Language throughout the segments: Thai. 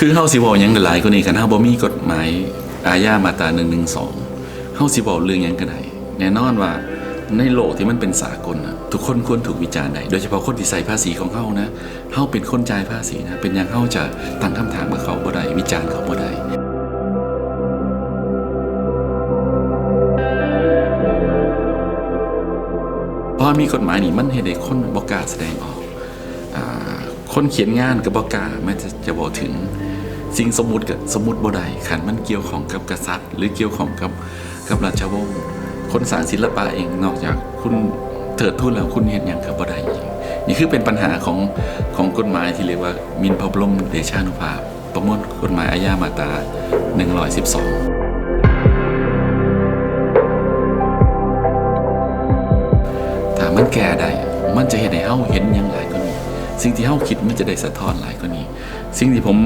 คือเฮาสิเว้าหยังหลายๆกว่านี้กันเฮาบ่มีกฎหมายอาญามาตรา112เฮาสิเว้าเรื่องยังก็ได้แน่นอนว่าในโลกที่มันเป็นสากลน่ะทุกคนควรถูกวิจารณ์ได้โดยเฉพาะคนที่ใส่ภาษีของเฮานะเฮาเป็นคนจ่ายภาษีนะเป็นหยังเฮาจะตั้งคำถามกับเขาบ่ได้วิจารณ์เขาบ่ได้เพราะมีกฎหมายนี่มันเฮ็ดให้คนบ่กล้าแสดงออกอาคนเขียนงานก็บ่กล้ามันจะจะบอกถึง สิ่งสมมุติกับสมมุติบ่ได้ขันมันเกี่ยวของกับกษัตริย์ หรือเกี่ยวของกับกับราชวงศ์คนสางศิลปะเองนอกจากคุณเถิดทูนแล้วคุณเฮ็ดหยังก็บ่ได้อีกนี่คือเป็นปัญหาของของกฎหมายที่เรียกว่ามินพบรมเดชานุภาพ ประมวลกฎหมายอาญามาตรา112ถามันแก้ได้ มันจะเห็นให้เฮาเห็นหยังหลายกว่านี้ สิ่งที่เฮาคิดมันจะได้สะท้อนหลายกว่านี้ สิ่งที่ผม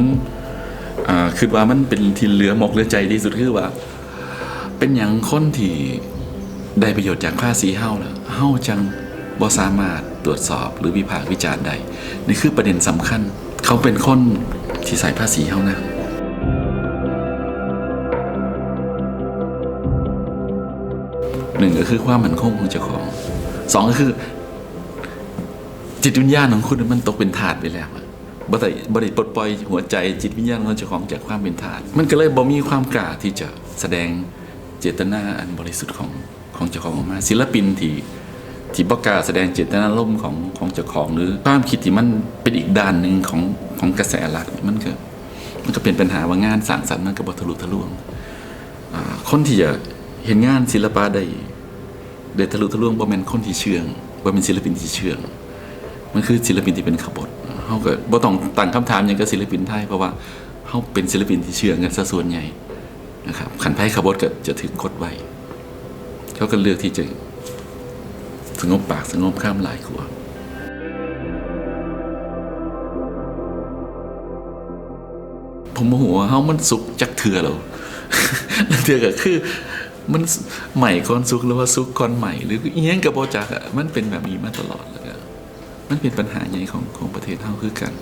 คิดว่ามันเป็นที่เหลือหมกเหลือใจที่สุดคือว่า เป็นหยังคนที่ได้ประโยชน์จากภาษีเฮาแล่ะเฮาจังบ่สามารถตรวจสอบหรือวิพากษ์วิจารณ์ได้นี่คือประเด็นสำคัญ เขาเป็นคนที่ใส่ภาษีเฮานะหนึ่งก็คือความมั่นคงของเจ้าของสองก็คือ จิตวิญญาณของคุณมันตกเป็นทาสไปแล้ว บ่ได้บ่ได้ปลดปล่อยหัวใจจิตวิญญาณของเจ้าของจากความเป็นทาสมันก็เลยบ่มีความกล้าที่จะแสดงเจตนาอันบริสุทธิ์ของของเจ้าของออกมา ศิลปินที่ที่บ่กล้าแสดงเจตนารมของของเจ้าของหรือความคิดที่มันเป็นอีกด้านหนึ่งของของกระแสหลักมันก็มันก็เป็นปัญหาว่างานสร้างสรรค์มันก็บ่ทะลุทะลวงคนที่จะเห็นงานศิลปะได้เดทะลุทะลวงบ่แม่นคนที่เชื่องบ่แม่นศิลปินที่เชื่องมันคือศิลปินที่เป็นขบถ เฮาก็บ่ต้องตั้งคำถามหยังกับศิลปินไทยเพราะว่าเฮาเป็นศิลปินที่เชื่องกันซะส่วนใหญ่นะครับคันไผขบถก็จะถึงกดไว้เขาก็เลือกที่จะสงบปากสงบข้ามหลายกว่าผมโมโหว่าเฮามันสุกจักเถื่อแล้วนั่นเถื่อก็คือมันใหม่ก่อนสุกหรือว่าสุกก่อนใหม่ หรืออีหยังกับบ่จักอะมันเป็นแบบนี้มาตลอดแล้วก็ มันเป็นปัญหาใหญ่ของของประเทศเฮาคือกัน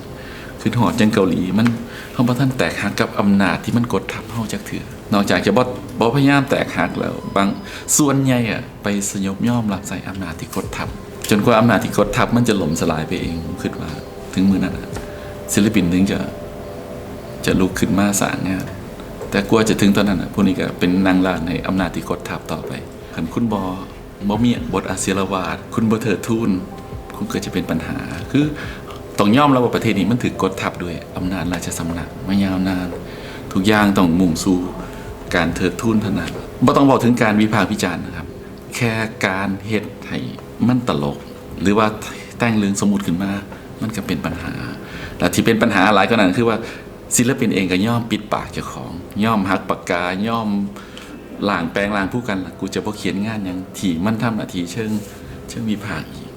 คือหอดจังเกาหลีมันเฮาบ่ทันแตกหักกับอำนาจที่มันกดทับเฮาจักเถื่อนอกจากจะบ่บ่พยายามแตกหักแล้วบางส่วนใหญ่อะไปสยบย่อมรับใส่อำนาจที่กดทับ จนกว่าอำนาจที่กดทับมันจะหล่มสลายไปเองคิดว่าถึงมือนั้นศิลปินถึงจะจะลุกขึ้นมาสางงานแต่กลัวจะถึงตอนนั้นพวกนี้ก็เป็นนางลาในอำนาจที่กดทับต่อไปคันคุณบอบอมีบทอาเซียรวาดคุณบ่เถิดทูน คุณก็จะเป็นปัญหา คือต้องยอมรับว่าประเทศนี้มันถือกดทับด้วยอำนาจราชสำนักมายาวนาน ทุกอย่างต้องมุ่งสู่การเถิดทูนเท่านั้นบ่ต้องบอกถึงการวิพากษ์วิจารณ์นะครับ แค่การเฮ็ดให้มันตลก หรือว่าแต่งเรื่องสมมุติขึ้นมา มันก็เป็นปัญหา และที่เป็นปัญหาหลายก็นั้นคือว่าศิลปินเองก็ย่อมปิดปากเจ้าของย่อมหักปากกาย่อมล่างแปลงล่างผู้กันล่ะกูจะบ่เขียนงานยังที่มันทำหน้าที่เชิงเชิงวิพากษ์อีก